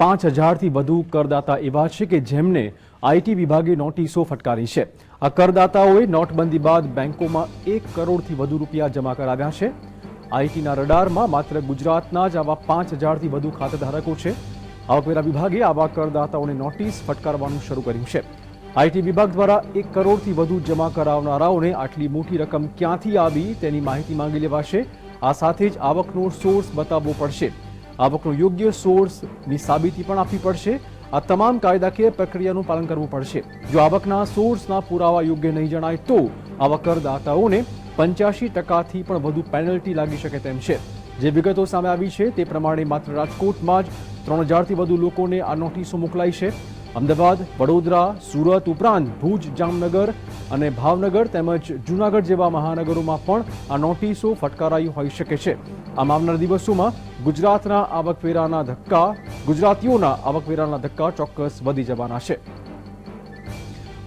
પાંચ હજારથી વધુ કરદાતા એવા છે કે જેમને આઈટી વિભાગે નોટિસો ફટકારી છે. આ કરદાતાઓએ નોટબંધી બાદ બેંકોમાં એક કરોડથી વધુ રૂપિયા જમા કરાવ્યા છે. આઈટીના રડારમાં માત્ર ગુજરાતના જ આવા પાંચ હજારથી વધુ ખાતેધારકો છે. આવકવેરા વિભાગે આવા કરદાતાઓને નોટિસ ફટકારવાનું શરૂ કર્યું છે. આઈટી વિભાગ દ્વારા એક કરોડથી વધુ જમા કરાવનારાઓને આટલી મોટી રકમ ક્યાંથી આવી તેની માહિતી માંગી લેવાશે. આ સાથે જ આવકનો સોર્સ બતાવવો પડશે. આવકનો યોગ્ય સોર્સની સાબિતી પણ આપવી પડશે. આ તમામ કાયદાકીય પ્રક્રિયાનું પાલન કરવું પડશે. જો આવકના સોર્સના પુરાવા યોગ્ય નહીં જણાય તો આવા કરદાતાઓને પંચ્યાસી ટકાથી પણ વધુ પેનલ્ટી લાગી શકે તેમ છે. જે વિગતો સામે આવી છે તે પ્રમાણે માત્ર રાજકોટમાં જ ત્રણ હજારથી વધુ લોકોને આ નોટિસો મોકલાઈ છે. અમદાવાદ, વડોદરા, સુરત ઉપરાંત ભુજ, જામનગર અને ભાવનગર તેમજ જૂનાગઢ જેવા મહાનગરોમાં પણ આ નોટિસો ફટકારાઈ હોઈ શકે છે. આમ આવનાર દિવસોમાં ગુજરાતના આવકવેરાના ધક્કા, ગુજરાતીઓના આવકવેરાના ધક્કા ચોક્કસ વધી જવાના છે.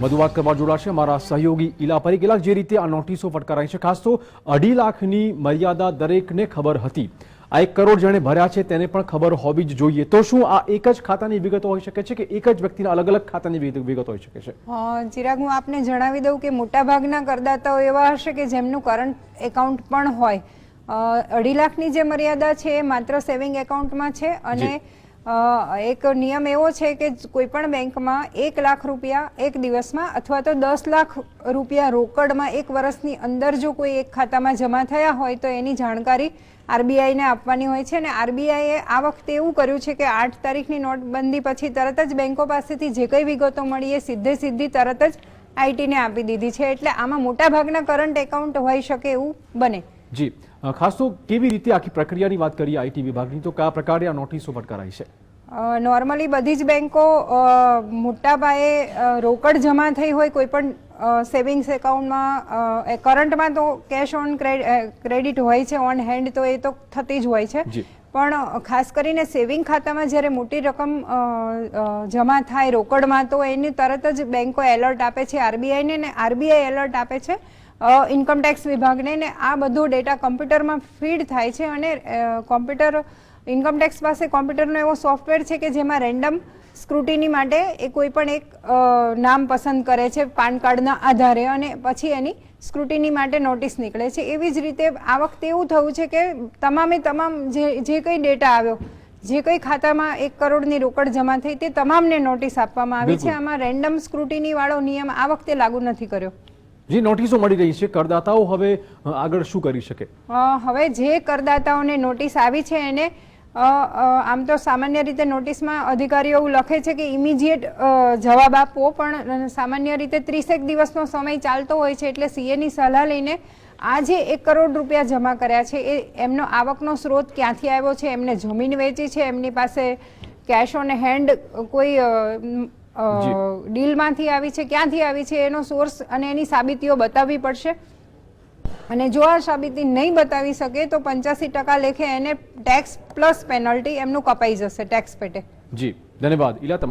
વધુ વાત કરવા જોડાશે મારા સહયોગી પરીખ ઇલા જે રીતે આ નોટિસો ફટકારાઈ છે. ખાસ તો અઢી લાખની મર્યાદા દરેકને ખબર હતી. આ એક કરોડ જેણે ભર્યા છે તેને પણ ખબર હોવી જ જોઈએ. તો શું આ એક જ ખાતાની વિગતો હોઈ શકે છે કે એક જ વ્યક્તિના અલગ અલગ ખાતાની વિગત- હોઈ શકે છે? ચિરાગ હું આપને જણાવી દઉં કે મોટાભાગના કરદાતાઓ એવા હશે કે જેમનું કરંટ એકાઉન્ટ પણ હોય. અઢી લાખની જે મર્યાદા છે એ માત્ર સેવિંગ એકાઉન્ટમાં છે અને એક નિયમ એવો છે કે કોઈ પણ બેંકમાં એક લાખ રૂપિયા એક દિવસમાં અથવા તો દસ લાખ રૂપિયા રોકડમાં એક વર્ષની અંદર જો કોઈ એક ખાતામાં જમા થયા હોય તો એની જાણકારી આરબીઆઈને આપવાની હોય છે અને આરબીઆઈએ આ વખતે એવું કર્યું છે કે આઠ તારીખની નોટબંધી પછી તરત જ બેંકો પાસેથી જે કંઈ વિગતો મળી એ સીધે સીધી તરત જ આઈટીને આપી દીધી છે. એટલે આમાં મોટાભાગના કરંટ એકાઉન્ટ હોઈ શકે એવું બને. જી. ખાસ તો કેવી રીતે આખી પ્રક્રિયાની વાત કરીએ આઈટી વિભાગની તો કયા પ્રકારે આ નોટિસો ફટકારાઈ છે? નોર્મલી બધી જ બેન્કો મોટા પાયે રોકડ જમા થઈ હોય કોઈ પણ સેવિંગ્સ એકાઉન્ટમાં કરંટમાં તો કેશ ઓન ક્રેડિટ હોય છે ઓન હેન્ડ તો એ તો થતી જ હોય છે. પણ ખાસ કરીને સેવિંગ ખાતામાં જ્યારે મોટી રકમ જમા થાય રોકડમાં તો એની તરત જ બેંકો એલર્ટ આપે છે આરબીઆઈને ને આરબીઆઈ એલર્ટ આપે છે. ઇન્કમટેક્સ વિભાગને ને આ બધો ડેટા કમ્પ્યુટરમાં ફીડ થાય છે અને કોમ્પ્યુટર ઇન્કમટેક્સ પાસે કોમ્પ્યુટરનો એવો સોફ્ટવેર છે કે જેમાં રેન્ડમ સ્ક્રુટિની માટે એ કોઈ પણ એક નામ પસંદ કરે છે પાન કાર્ડના આધારે અને પછી એની સ્ક્રુટિની માટે નોટિસ નીકળે છે. એવી જ રીતે આ વખતે એવું થયું છે કે તમામે તમામ જે જે કંઈ ડેટા આવ્યો જે કંઈ ખાતામાં એક કરોડની રોકડ જમા થઈ તે તમામને નોટિસ આપવામાં આવી છે. આમાં રેન્ડમ સ્ક્રુટિની વાળો નિયમ આ વખતે લાગુ નથી કર્યો. જે, નોટિસો મળી રહી છે. કરદાતાઓ હવે આગળ શું કરી શકે? હવે જે કરદાતાઓને નોટિસ આવી છે એને આમ તો સામાન્ય રીતે નોટિસમાં અધિકારીઓ એવું લખે છે કે ઇમિજિએટ જવાબ આપવો, પણ સામાન્ય રીતે ત્રીસેક દિવસનો સમય ચાલતો હોય છે એટલે સીએની સલાહ લઈને આજે એક કરોડ રૂપિયા જમા કર્યા છે. એ, એમનો આવકનો સ્ત્રોત ક્યાંથી આવ્યો છે? એમને જમીન વેચી છે? એમની પાસે કેશ ઓન હેન્ડ કોઈ. ડીલમાંથી આવી છે ક્યાંથી આવી છે એનો સોર્સ અને એની સાબિતીઓ બતાવવી પડશે. અને જો આ સાબિતી નહીં બતાવી શકે તો પંચ્યાસી ટકા લેખે એને ટેક્સ પ્લસ પેનલ્ટી એમનું કપાઈ જશે ટેક્સ પેટે. જી ધન્યવાદ. ઇલા તમામ